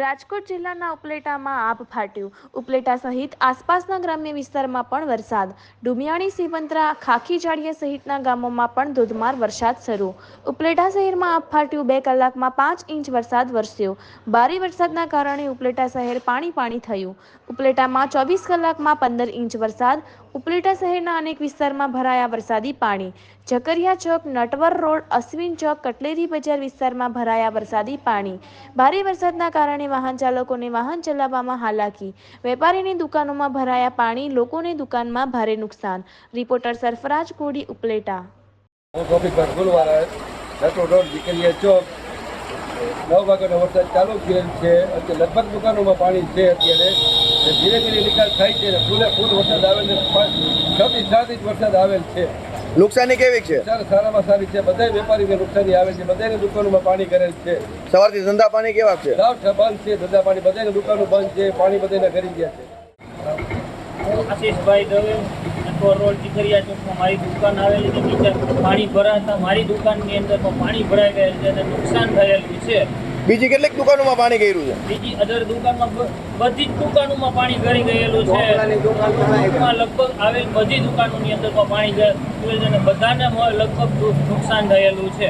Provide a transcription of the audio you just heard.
રાજકોટ જિલ્લાના ઉપલેટામાં આભ ફાટ્યું. ઉપલેટા સહિત આસપાસના ગ્રામ્ય વિસ્તારમાં પણ વરસાદ. ડુમિયાણી, સિવંતરા, ખાખી, જાડિયા સહિતના ગામોમાં પણ ધોધમાર વરસાદ શરૂ. ઉપલેટા શહેરમાં આભ ફાટ્યું. બે કલાકમાં પાંચ ઇંચ વરસાદ વરસ્યો. ભારે વરસાદના કારણે ઉપલેટા શહેર પાણી પાણી થયું. ઉપલેટામાં ચોવીસ કલાકમાં પંદર ઇંચ વરસાદ. ઉપલેટા શહેરના અનેક વિસ્તારમાં ભરાયા વરસાદી પાણી. ઝકરિયા ચોક, નટવર રોડ, અશ્વિન ચોક, કટલેરી બજાર વિસ્તારમાં ભરાયા વરસાદી પાણી. ભારે વરસાદના કારણે વાહન ચાલકોને વાહન ચલાવવામાં હાલાકી. વેપારીની દુકાનોમાં ભરાયા પાણી, લોકોની દુકાનમાં ભારે નુકસાન. રિપોર્ટર સરફરાજ કોડી ઉપલેટા. ચોક નવ વાગ્યાનો વરસાદ ચાલુ થયેલ છે. અત્યારે લગભગ દુકાનોમાં પાણી છે અત્યારે. ધીરે ધીરે નિકાલ થાય છે ને ફૂલે ફૂલ વરસાદ આવેલ છે. છ થી સાત ઇંચ વરસાદ આવેલ છે. નુકસાની કેવી છે? સર સારામાં સારી છે. બધા વેપારીને નુકસાની આવે છે બધાની દુકાનોમાં પાણી કરેલ છે. સવારથી ધંધા પાણી કેવા છે? સાવ બંધ છે ધંધા પાણી બધાની દુકાનો બંધ છે પાણી બધાને ઘરી ગયા છે. આશીષભાઈ દવે નટો રોડ દીકરીયા ચોકમાં મારી દુકાન આવેલી છે નીચે પાણી ભરાતા મારી દુકાનની અંદર પણ પાણી ભરાઈ ગયેલ છે અને નુકસાન થયેલું છે. બીજી કેટલીક દુકાનોમાં પાણી ગયું છે? બીજી અધર દુકાનમાં બધી જ દુકાનોમાં પાણી ગળી ગયેલું છે. લગભગ આવેલ બધી દુકાનોની અંદર પાણી ગયેલું છે અને બધાને લગભગ નુકસાન થયેલું છે.